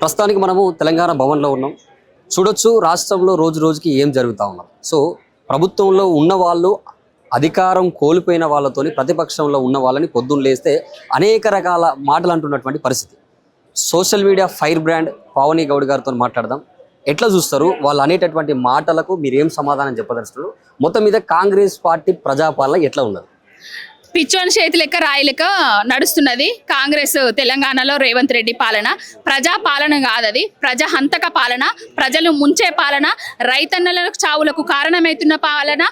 ప్రస్తుతానికి మనము తెలంగాణ భవన్లో ఉన్నాం. చూడొచ్చు రాష్ట్రంలో రోజు రోజుకి ఏం జరుగుతూ ఉన్నాం. సో ప్రభుత్వంలో ఉన్న వాళ్ళు అధికారం కోల్పోయిన వాళ్ళతోని ప్రతిపక్షంలో ఉన్న వాళ్ళని పొద్దున్న లేస్తే అనేక రకాల మాటలు అంటున్నటువంటి పరిస్థితి. Social media fire brand Pavani Goud గారితో మాట్లాడదాం. ఎట్లా చూస్తారు? వాళ్ళు అనేటటువంటి మాటలకు మీరు ఏం సమాధానం చెప్పదలుచున్నారు మొత్తం మీద కాంగ్రెస్ పార్టీ ప్రజాపాలన ఎట్లా ఉన్నది? పిచ్చోని చేతి లెక్క రాయి లెక్క నడుస్తున్నది కాంగ్రెస్ తెలంగాణలో రేవంత్ రెడ్డి పాలన. ప్రజా పాలన కాదది ప్రజా హంతక పాలన ప్రజలు ముంచే పాలన రైతన్నల చావులకు కారణమవుతున్న పాలన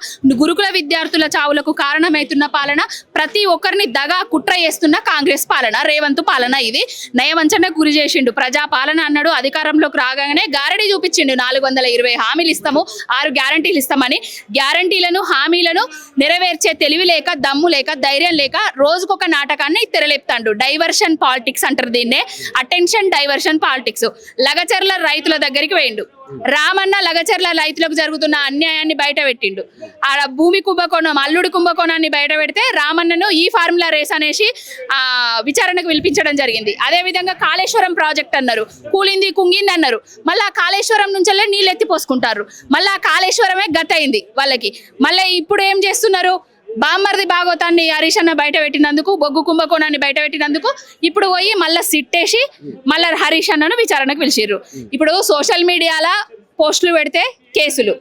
గురుకుల విద్యార్థుల చావులకు కారణమవుతున్న పాలన ప్రతి ఒక్కరిని దగా కుట్ర చేస్తున్న కాంగ్రెస్ పాలన రేవంత్ పాలన ఇది. నయవంచనకు గురి చేసిండు. ప్రజా పాలన అన్నాడు అధికారంలోకి రాగానే గారడి చూపించిండు. నాలుగు వందల ఇరవై హామీలు ఇస్తాము ఆరు గ్యారంటీలు ఇస్తామని. గ్యారంటీలను హామీలను నెరవేర్చే తెలివి లేక దమ్ము లేక ధైర్యం లేక రోజుకొక నాటకాన్ని తెరలేపుతాడు. డైవర్షన్ పాలిటిక్స్ అంటారు దీన్నే. అటెన్షన్ డైవర్షన్ పాలిటిక్స్ లగచర్ల రైతుల దగ్గరికి వేయండు రామన్న లగచర్ల రైతులకు జరుగుతున్న అన్యాయాన్ని బయట పెట్టిండు. ఆడ భూమి కుంభకోణం అల్లుడి కుంభకోణాన్ని బయట పెడితే రామన్నను ఈ ఫార్ములా రేస్ అనేసి ఆ విచారణకు పిలిపించడం జరిగింది. అదే విధంగా కాళేశ్వరం ప్రాజెక్ట్ అన్నారు. కూలింది కుంగింది అన్నారు. మళ్ళీ ఆ కాళేశ్వరం నుంచెల్లే నీళ్ళు ఎత్తిపోసుకుంటారు మళ్ళీ ఆ కాళేశ్వరమే గత అయింది వాళ్ళకి. మళ్ళీ ఇప్పుడు ఏం చేస్తున్నారు? బామ్మర్ది భాగవతాన్ని హరీష్ అన్న బయట పెట్టినందుకు బొగ్గు కుంభకోణాన్ని బయట పెట్టినందుకు ఇప్పుడు పోయి మళ్ళీ సిట్టేసి మళ్ళీ హరీష్ అన్నను విచారణకు పిలిచిర్రు. ఇప్పుడు సోషల్ మీడియాలో పోస్టులు పెడితే కేసులు.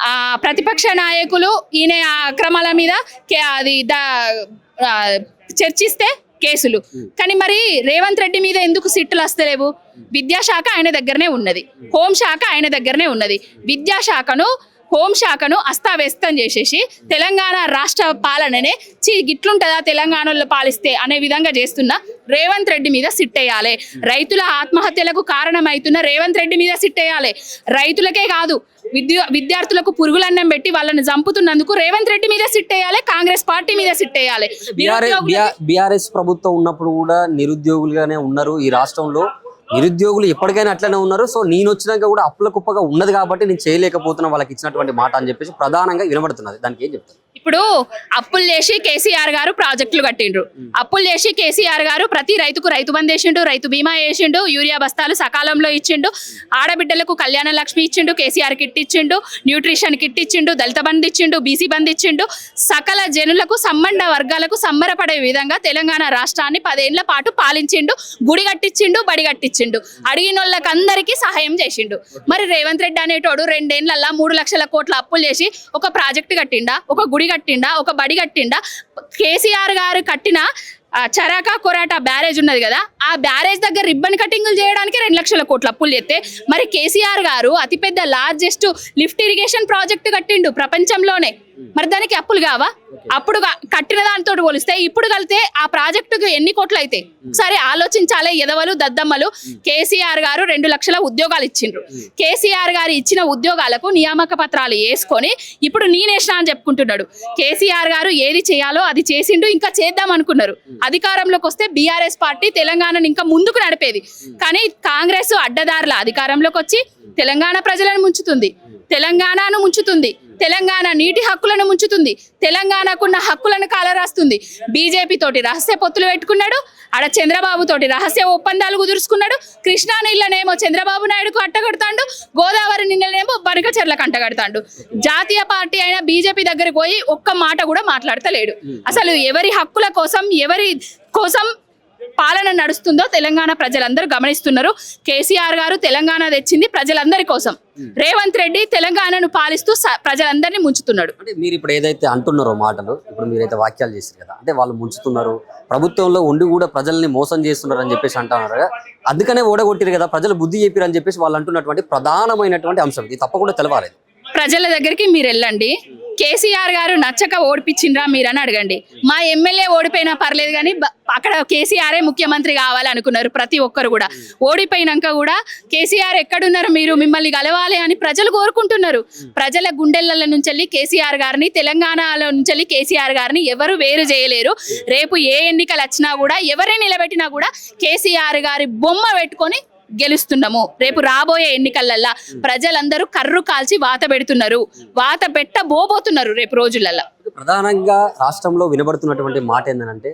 ఆ ప్రతిపక్ష నాయకులు ఈయన అక్రమాల మీద కే- అది దా చర్చిస్తే కేసులు. కానీ మరి రేవంత్ రెడ్డి మీద ఎందుకు సిట్టులు వస్తలేవు విద్యాశాఖ ఆయన దగ్గరనే ఉన్నది. హోంశాఖ ఆయన దగ్గరనే ఉన్నది. విద్యాశాఖను హోంశాఖను అస్తావ్యస్తం చేసేసి తెలంగాణ రాష్ట్ర పాలననే చీ గిట్లుంటదా తెలంగాణలో పాలిస్తే అనే విధంగా చేస్తున్న రేవంత్ రెడ్డి మీద సిట్టేయాలి. రైతుల ఆత్మహత్యలకు కారణమవుతున్న రేవంత్ రెడ్డి మీద సిట్టేయాలి. రైతులకే కాదు విద్యా విద్యార్థులకు పురుగులన్నం పెట్టి వాళ్ళని చంపుతున్నందుకు రేవంత్ రెడ్డి మీద సిట్టేయాలి కాంగ్రెస్ పార్టీ మీద సిట్టేయాలి. బీఆర్ఎస్ ప్రభుత్వం ఉన్నప్పుడు కూడా నిరుద్యోగులుగానే ఉన్నారు. ఈ రాష్ట్రంలో నిరుద్యోగులు ఎప్పటికైనా అట్లనే ఉన్నారు. సో నేను వచ్చినాక కూడా అప్పుల కుప్పగా ఉన్నది కాబట్టి నేను చేయలేకపోతున్నా వాళ్ళకి ఇచ్చినటువంటి మాట అని చెప్పేసి ప్రధానంగా వినబడుతున్నది. దానికి ఏం చెప్తాను ఇప్పుడు అప్పులు చేసి కేసీఆర్ గారు ప్రాజెక్టులు కట్టిండ్రు. అప్పులు చేసి కేసీఆర్ గారు ప్రతి రైతుకు రైతు బంద్ వేసిండు రైతు బీమా వేసిండు యూరియా బస్తాలు సకాలంలో ఇచ్చిండు ఆడబిడ్డలకు కళ్యాణ లక్ష్మి ఇచ్చిండు కేసీఆర్ కిట్ ఇచ్చిండు న్యూట్రిషన్ కిట్ ఇచ్చిండు దళిత బంద్ ఇచ్చిండు బీసీ బంద్ ఇచ్చిండు సకల జనులకు సంబంధ వర్గాలకు సంబరపడే విధంగా తెలంగాణ రాష్ట్రాన్ని పదేళ్ళ పాటు పాలించిండు గుడి కట్టించిండు బడి కట్టించిండు. అడిగిన వాళ్ళకందరికీ సహాయం చేసిండు. మరి రేవంత్ రెడ్డి అనేటోడు రెండేళ్ళల్లా మూడు లక్షల కోట్ల అప్పులు చేసి ఒక ప్రాజెక్ట్ కట్టిండా? ఒక గుడి కట్టిండా ఒక బడి కట్టిండా కేసీఆర్ గారు కట్టిన చరాకా కొరాట బ్యారేజ్ ఉన్నది కదా ఆ బ్యారేజ్ దగ్గర రిబ్బన్ కటింగ్లు చేయడానికి రెండు లక్షల కోట్ల అప్పులు చేస్తే మరి కేసీఆర్ గారు అతిపెద్ద లార్జెస్ట్ లిఫ్ట్ ఇరిగేషన్ ప్రాజెక్ట్ కట్టిండు ప్రపంచంలోనే. మరి దానికి అప్పులు కావా? అప్పుడు కట్టిన దానితో పోలిస్తే ఇప్పుడు కలితే ఆ ప్రాజెక్టుకు ఎన్ని కోట్లు అయితే? సరే ఆలోచించాలి ఎదవలు దద్దమ్మలు. కేసీఆర్ గారు రెండు లక్షల ఉద్యోగాలు ఇచ్చిండ్రు. కేసీఆర్ గారు ఇచ్చిన ఉద్యోగాలకు నియామక పత్రాలు వేసుకొని ఇప్పుడు నేనేసిన అని చెప్పుకుంటున్నాడు. కేసీఆర్ గారు ఏది చేయాలో అది చేసిండు ఇంకా చేద్దాం అనుకున్నారు. అధికారంలోకి వస్తే బీఆర్ఎస్ పార్టీ తెలంగాణను ఇంకా ముందుకు నడిపేది. కానీ కాంగ్రెస్ అడ్డదారుల అధికారంలోకి వచ్చి తెలంగాణ ప్రజలను ముంచుతుంది. తెలంగాణను ముంచుతుంది. తెలంగాణ నీటి హక్కులను ముంచుతుంది. తెలంగాణకున్న హక్కులను కాలరాస్తుంది. బీజేపీ తోటి రహస్య పొత్తులు పెట్టుకున్నాడు. ఆడ చంద్రబాబు తోటి రహస్య ఒప్పందాలు కుదుర్చుకున్నాడు. కృష్ణా నీళ్ళనేమో చంద్రబాబు నాయుడుకు అట్టగడతాడు. గోదావరి నీళ్ళనేమో బనకచెర్లకు అంటగడతాడు జాతీయ పార్టీ అయిన బీజేపీ దగ్గరికి పోయి ఒక్క మాట కూడా మాట్లాడతలేడు. అసలు ఎవరి హక్కుల కోసం ఎవరి కోసం పాలన నడుస్తుందో తెలంగాణ ప్రజలందరూ గమనిస్తున్నారు. కేసీఆర్ గారు తెలంగాణ తెచ్చింది ప్రజలందరి కోసం. రేవంత్ రెడ్డి తెలంగాణను పాలిస్తూ ప్రజలందరినీ ముంచుతున్నాడు. అంటే మీరు ఇప్పుడు ఏదైతే అంటున్నారో మాటలు ఇప్పుడు మీరైతే వాక్యాలు చేశారు కదా అంటే వాళ్ళు ముంచుతున్నారు. ప్రభుత్వంలో ఉండి కూడా ప్రజల్ని మోసం చేస్తున్నారు అని చెప్పేసి అంటున్నారు కదా. అందుకనే ఓడగొట్టిరు కదా ప్రజలు బుద్ధి చెప్పారు అని చెప్పేసి వాళ్ళు అంటున్నటువంటి ప్రధానమైనటువంటి అంశం. ఇది తప్పకుండా తెలవాలి. ప్రజల దగ్గరికి మీరు వెళ్ళండి. కేసీఆర్ గారు నచ్చక ఓడిపించిండ్రా మీరని అడగండి. మా ఎమ్మెల్యే ఓడిపోయినా పర్లేదు కానీ అక్కడ కేసీఆరే ముఖ్యమంత్రి కావాలనుకున్నారు ప్రతి ఒక్కరు కూడా. ఓడిపోయినాక కూడా కేసీఆర్ ఎక్కడున్నారు మీరు? మిమ్మల్ని కలవాలి అని ప్రజలు కోరుకుంటున్నారు. ప్రజల గుండెల నుంచి వెళ్ళి కేసీఆర్ గారిని తెలంగాణలో నుంచి వెళ్ళి కేసీఆర్ గారిని ఎవరు వేరు చేయలేరు. రేపు ఏ ఎన్నికలు వచ్చినా కూడా ఎవరిని నిలబెట్టినా కూడా కేసీఆర్ గారి బొమ్మ పెట్టుకొని గెలుస్తున్నాము. రేపు రాబోయే ఎన్నికలల్లా ప్రజలందరూ కర్రు కాల్చి వాత పెడుతున్నారు. వాత పెట్టబోబోతున్నారు రేపు రోజులల్లా. ప్రధానంగా రాష్ట్రంలో వినబడుతున్నటువంటి మాట ఏంటంటే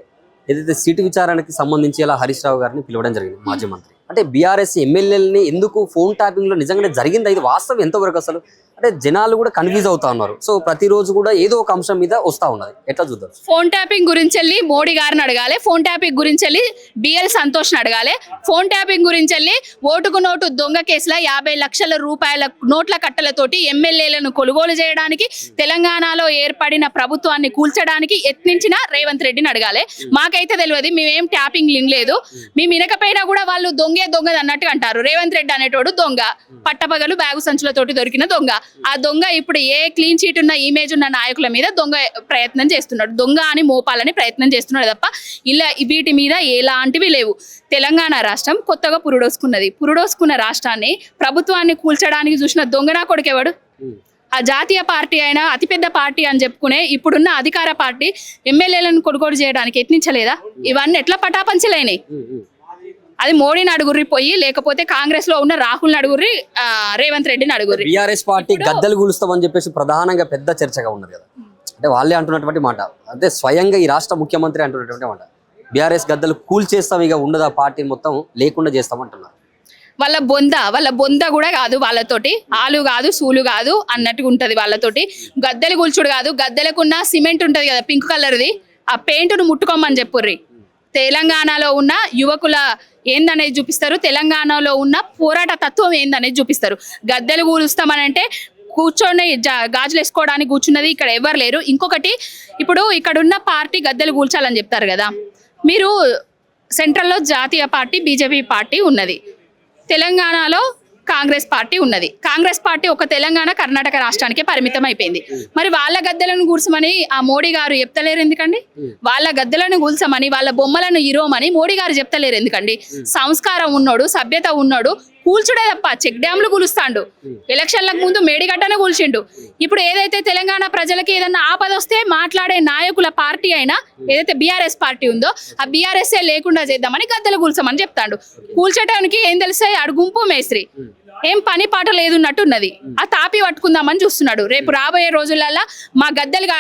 ఏదైతే సీటు విచారణకి సంబంధించి ఇలా హరీష్ రావు గారిని పిలవడం జరిగింది మాజీ మంత్రి. అంటే బీఆర్ఎస్ ఎమ్మెల్యేలని ఎందుకు ఫోన్ ట్యాపింగ్లో నిజంగానే జరిగింది? ఇది వాస్తవం ఎంతవరకు అసలు? అంటే జనాలు కూడా కన్ఫ్యూజ్ అవుతా ఉన్నారు. సో ప్రతిరోజు కూడా ఏదో ఒక అంశం మీద వస్తా ఉన్నది. ఎట్లా చూద్దాం? ఫోన్ ట్యాపింగ్ గురించి వెళ్ళి మోడీ గారిని అడగాలి. ఫోన్ ట్యాపింగ్ గురించి వెళ్ళి బిఎల్ సంతోష్ని అడగాలి. ఫోన్ ట్యాపింగ్ గురించి వెళ్ళి ఓటుకు నోటు దొంగ కేసుల యాభై లక్షల రూపాయల నోట్ల కట్టలతోటి ఎమ్మెల్యేలను కొనుగోలు చేయడానికి తెలంగాణలో ఏర్పడిన ప్రభుత్వాన్ని కూల్చడానికి యత్నించిన రేవంత్ రెడ్డిని అడగాలి. మాకైతే తెలియదు మేమేం ట్యాపింగ్ లింక్ లేదు మేము వినకపోయినా కూడా వాళ్ళు దొంగే దొంగది అన్నట్టుగా అంటారు. రేవంత్ రెడ్డి అనేటోడు దొంగ. పట్టపగలు బ్యాగు సంచులతోటి దొరికిన దొంగ. ఆ దొంగ ఇప్పుడు ఏ క్లీన్ చీట్ ఉన్న ఇమేజ్ ఉన్న నాయకుల మీద దొంగ ప్రయత్నం చేస్తున్నాడు. దొంగ అని మోపాలని ప్రయత్నం చేస్తున్నాడు తప్ప ఇలా వీటి మీద ఎలాంటివి లేవు. తెలంగాణ రాష్ట్రం కొత్తగా పురుడోసుకున్నది. పురుడోసుకున్న రాష్ట్రాన్ని ప్రభుత్వాన్ని కూల్చడానికి చూసిన దొంగనా కొడుకెవడు ఆ జాతీయ పార్టీ అయినా అతిపెద్ద పార్టీ అని చెప్పుకునే ఇప్పుడున్న అధికార పార్టీ ఎమ్మెల్యేలను కొనుగోలు చేయడానికి యత్నించలేదా? ఇవన్నీ ఎట్లా పటాపంచలేనాయి? అది మోడీని అడుగుర్రి పోయి లేకపోతే కాంగ్రెస్లో ఉన్న రాహుల్ అడుగుర్రి రేవంత్ రెడ్డిని అడుగుర్రి. బీఆర్ఎస్ పార్టీ గద్దెలు కూలుస్తామని చెప్పేసి ప్రధానంగా పెద్ద చర్చగా ఉన్నది కదా. అంటే వాళ్ళే అంటున్నటువంటి మాట. అంటే స్వయంగా ఈ రాష్ట్ర ముఖ్యమంత్రి అంటున్నటువంటి మాట. బీఆర్ఎస్ గద్దెలు కూల్ చేస్తాం ఇక ఉండదు ఆ పార్టీ మొత్తం లేకుండా చేస్తామంటున్నారు వాళ్ళ బొంద వాళ్ళ బొంద కూడా కాదు వాళ్ళతోటి. ఆలు కాదు సూలు కాదు అన్నట్టుగా ఉంటది వాళ్ళతోటి. గద్దెలు కూల్చుడు కాదు గద్దెలకున్న సిమెంట్ ఉంటది కదా పింక్ కలర్ది. ఆ పెయింట్ను ముట్టుకోమని చెప్పుర్రి. తెలంగాణలో ఉన్న యువకుల ఏందనేది చూపిస్తారు? తెలంగాణలో ఉన్న పోరాట తత్వం ఏందనేది చూపిస్తారు? గద్దెలు కూలుస్తామనంటే కూర్చొని జా- గాజులు వేసుకోవడానికి కూర్చున్నది ఇక్కడ ఎవరు లేరు. ఇంకొకటి ఇప్పుడు ఇక్కడ ఉన్న పార్టీ గద్దెలు కూల్చాలని చెప్తారు కదా. మీరు సెంట్రల్లో జాతీయ పార్టీ బీజేపీ పార్టీ ఉన్నది. తెలంగాణలో కాంగ్రెస్ పార్టీ ఉన్నది. కాంగ్రెస్ పార్టీ ఒక తెలంగాణ కర్ణాటక రాష్ట్రానికే పరిమితం అయిపోయింది మరి వాళ్ళ గద్దెలను కూర్చమని ఆ మోడీ గారు చెప్తలేరు ఎందుకండి? వాళ్ళ గద్దెలను కూల్చమని వాళ్ళ బొమ్మలను ఇరోమని మోడీ గారు చెప్తలేరు ఎందుకండి? సంస్కారం ఉన్నాడు సభ్యత ఉన్నాడు కూల్చుడే తప్ప చెక్ డ్యామ్లు కూలుస్తాడు. ఎలక్షన్లకు ముందు మేడిగడ్డనే కూల్చిండు. ఇప్పుడు ఏదైతే తెలంగాణ ప్రజలకి ఏదన్నా ఆపద వస్తే మాట్లాడే నాయకుల పార్టీ అయినా ఏదైతే బీఆర్ఎస్ పార్టీ ఉందో ఆ బీఆర్ఎస్ఏ లేకుండా చేద్దామని గద్దెలు కూల్చమని చెప్తాడు. కూల్చడానికి ఏం తెలుస్తాయి? అడుగుంపు మేస్త్రి. ఏం పని పాట లేదున్నట్టున్నది. ఆ తాపి పట్టుకుందామని చూస్తున్నాడు. రేపు రాబోయే రోజులల్లా మా గద్దెలుగా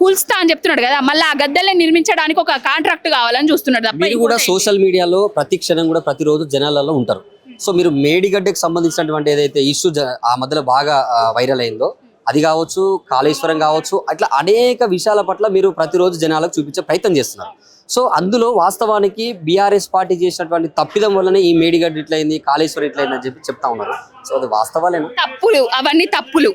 కూల్స్తా అని చెప్తున్నాడు కదా మళ్ళీ ఆ గద్దెల్ని నిర్మించడానికి ఒక కాంట్రాక్ట్ కావాలని చూస్తున్నాడు మీరు కూడా సోషల్ మీడియాలో ప్రతి క్షణం కూడా ప్రతిరోజు జనాలలో ఉంటారు. సో మీరు మేడిగడ్డకి సంబంధించినటువంటి ఏదైతే ఇష్యూ ఆ మధ్యలో బాగా వైరల్ అయిందో అది కావచ్చు కాళేశ్వరం కావచ్చు అట్లా అనేక విషయాల పట్ల మీరు ప్రతిరోజు జనాలకు చూపించే ప్రయత్నం చేస్తున్నారు. సో అందులో వాస్తవానికి బీఆర్ఎస్ పార్టీ చేసినటువంటి తప్పిదం వల్లనే ఈ మేడిగడ్డ ఇట్లయింది కాళేశ్వరం ఇట్లయింది అని చెప్పి చెప్తా ఉన్నారు. సో అది వాస్తవాలేనా? తప్పులు అవన్నీ తప్పులు.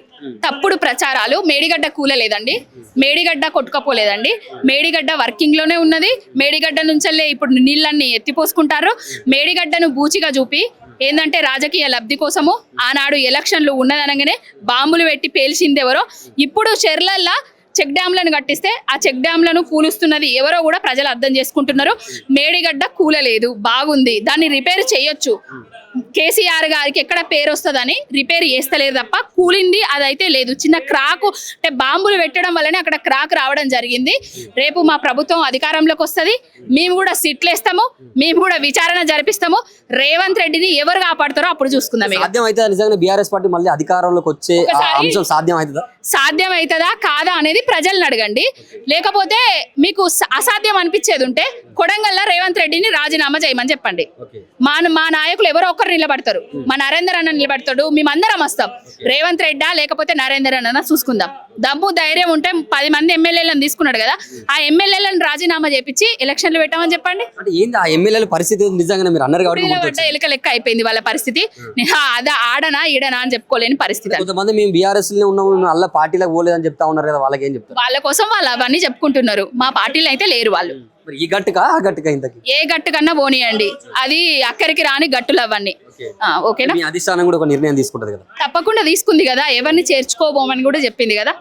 తప్పుడు ప్రచారాలు మేడిగడ్డ కూలలేదండి. మేడిగడ్డ కొట్టుకపోలేదండి. మేడిగడ్డ వర్కింగ్లోనే ఉన్నది. మేడిగడ్డ నుంచెల్లే ఇప్పుడు నీళ్ళన్ని ఎత్తిపోసుకుంటారు. మేడిగడ్డను బూచిగా చూపి ఏంటంటే రాజకీయ లబ్ధి కోసము ఆనాడు ఎలక్షన్లు ఉన్నదనగానే బాంబులు పెట్టి పేల్చింది ఎవరో ఇప్పుడు చెర్లల్లా చెక్ డ్యాంలను కట్టిస్తే ఆ చెక్ డ్యాంలను కూలుస్తున్నది ఎవరో కూడా ప్రజలు అర్థం చేసుకుంటున్నారు. మేడిగడ్డ కూలలేదు బాగుంది. దాన్ని రిపేర్ చేయొచ్చు. కేసీఆర్ గారికి ఎక్కడ పేరు వస్తుందని రిపేర్ చేస్తలేదు తప్ప కూలింది అదైతే లేదు. చిన్న క్రాకు అంటే బాంబులు పెట్టడం వల్లనే అక్కడ క్రాక్ రావడం జరిగింది. రేపు మా ప్రభుత్వం అధికారంలోకి వస్తుంది. మేము కూడా సిట్లేస్తాము. మేము కూడా విచారణ జరిపిస్తాము. రేవంత్ రెడ్డిని ఎవరు కాపాడుతారో అప్పుడు చూసుకుందాం ఇక. సాధ్యం అయితే నిజంగా బీఆర్ఎస్ పార్టీ మళ్ళీ అధికారంలోకి వచ్చే అంశం సాధ్యం అవుతుందా? సాధ్యం అవుతుందా కాదా అనేది ప్రజలను అడగండి. లేకపోతే మీకు అసాధ్యం అనిపించేది ఉంటే కొడంగల్లో రేవంత్ రెడ్డిని రాజీనామా చేయమని చెప్పండి. మా మా నాయకులు ఎవరో ఒక్కరు నిలబడతారు. మా నరేందర్ అన్న నిలబడతాడు మేమందరం వస్తాం. రేవంత్ రెడ్డా లేకపోతే నరేందర్ అన్న చూసుకుందాం. దమ్ము ధైర్యం ఉంటే పది మంది ఎమ్మెల్యేలను తీసుకున్నాడు కదా. ఆ ఎమ్మెల్యేలను రాజీనామా చేపించి ఎలక్షన్లు పెట్టామని చెప్పండి. అంటే ఏంది ఆ ఎమ్మెల్యేల పరిస్థితి నిజంగా మీరు అన్నారు కాబట్టి. ఎలుక లెక్క అయిపోయింది వాళ్ళ పరిస్థితి. అదా ఆడనా ఈడనా అని చెప్పుకోలేని పరిస్థితి. కొంతమంది మేము బీఆర్ఎస్లో పార్టీలకు పోలేదని చెప్తా ఉన్నారు కదా వాళ్ళకి ఏం చెప్తారు? వాళ్ళ కోసం వాళ్ళు అవన్నీ చెప్పుకుంటున్నారు. మా పార్టీలో అయితే లేరు వాళ్ళు. ఈ గట్టుకా ఆ ఇంతకి? ఏ గట్టు కన్నా పోనీయండి. అది అక్కడికి రాని గట్టులు అవన్నీ. ఓకేనా? అధిష్టానం కూడా ఒక నిర్ణయం తీసుకుంటది కదా. తప్పకుండా తీసుకుంది కదా. ఎవరిని చేర్చుకోబోమని కూడా చెప్పింది కదా.